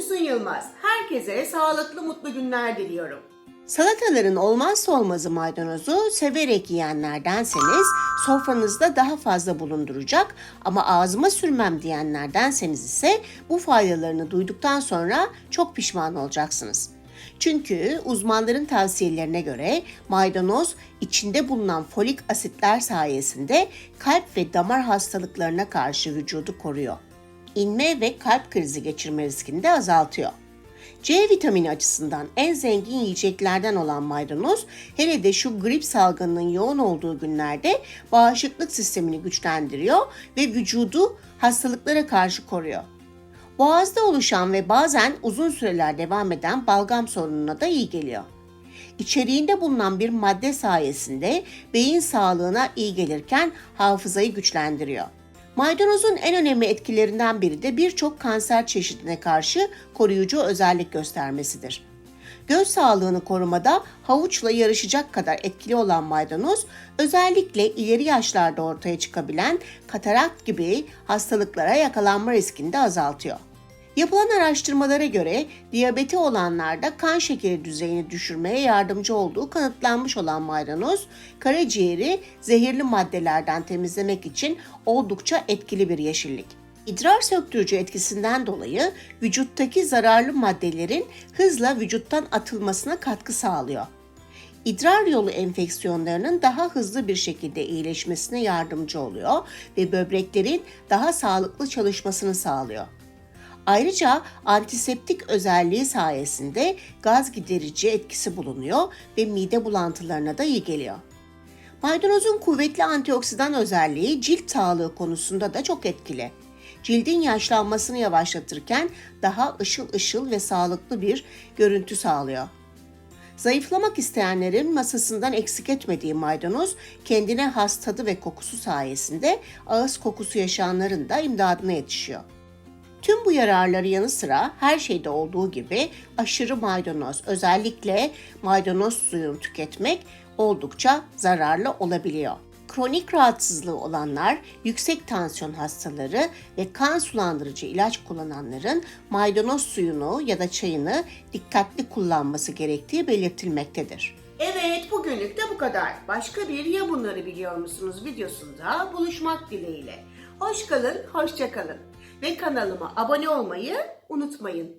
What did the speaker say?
Füsun Yılmaz. Herkese sağlıklı mutlu günler diliyorum. Salataların olmazsa olmazı maydanozu severek yiyenlerdenseniz sofranızda daha fazla bulunduracak ama ağzıma sürmem diyenlerdenseniz ise bu faydalarını duyduktan sonra çok pişman olacaksınız. Çünkü uzmanların tavsiyelerine göre maydanoz içinde bulunan folik asitler sayesinde kalp ve damar hastalıklarına karşı vücudu koruyor. İnme ve kalp krizi geçirme riskini de azaltıyor. C vitamini açısından en zengin yiyeceklerden olan maydanoz, hele de şu grip salgınının yoğun olduğu günlerde bağışıklık sistemini güçlendiriyor ve vücudu hastalıklara karşı koruyor. Boğazda oluşan ve bazen uzun süreler devam eden balgam sorununa da iyi geliyor. İçeriğinde bulunan bir madde sayesinde beyin sağlığına iyi gelirken hafızayı güçlendiriyor. Maydanozun en önemli etkilerinden biri de birçok kanser çeşidine karşı koruyucu özellik göstermesidir. Göz sağlığını korumada havuçla yarışacak kadar etkili olan maydanoz, özellikle ileri yaşlarda ortaya çıkabilen katarakt gibi hastalıklara yakalanma riskini de azaltıyor. Yapılan araştırmalara göre diyabeti olanlarda kan şekeri düzeyini düşürmeye yardımcı olduğu kanıtlanmış olan maydanoz, karaciğeri zehirli maddelerden temizlemek için oldukça etkili bir yeşillik. İdrar söktürücü etkisinden dolayı vücuttaki zararlı maddelerin hızla vücuttan atılmasına katkı sağlıyor. İdrar yolu enfeksiyonlarının daha hızlı bir şekilde iyileşmesine yardımcı oluyor ve böbreklerin daha sağlıklı çalışmasını sağlıyor. Ayrıca antiseptik özelliği sayesinde gaz giderici etkisi bulunuyor ve mide bulantılarına da iyi geliyor. Maydanozun kuvvetli antioksidan özelliği cilt sağlığı konusunda da çok etkili. Cildin yaşlanmasını yavaşlatırken daha ışıl ışıl ve sağlıklı bir görüntü sağlıyor. Zayıflamak isteyenlerin masasından eksik etmediği maydanoz kendine has tadı ve kokusu sayesinde ağız kokusu yaşayanların da imdadına yetişiyor. Tüm bu yararları yanı sıra her şeyde olduğu gibi aşırı maydanoz, özellikle maydanoz suyunu tüketmek oldukça zararlı olabiliyor. Kronik rahatsızlığı olanlar, yüksek tansiyon hastaları ve kan sulandırıcı ilaç kullananların maydanoz suyunu ya da çayını dikkatli kullanması gerektiği belirtilmektedir. Evet bugünlük de bu kadar. Başka bir ya bunları biliyor musunuz videosunda buluşmak dileğiyle. Hoş kalın, hoşça kalın ve kanalıma abone olmayı unutmayın.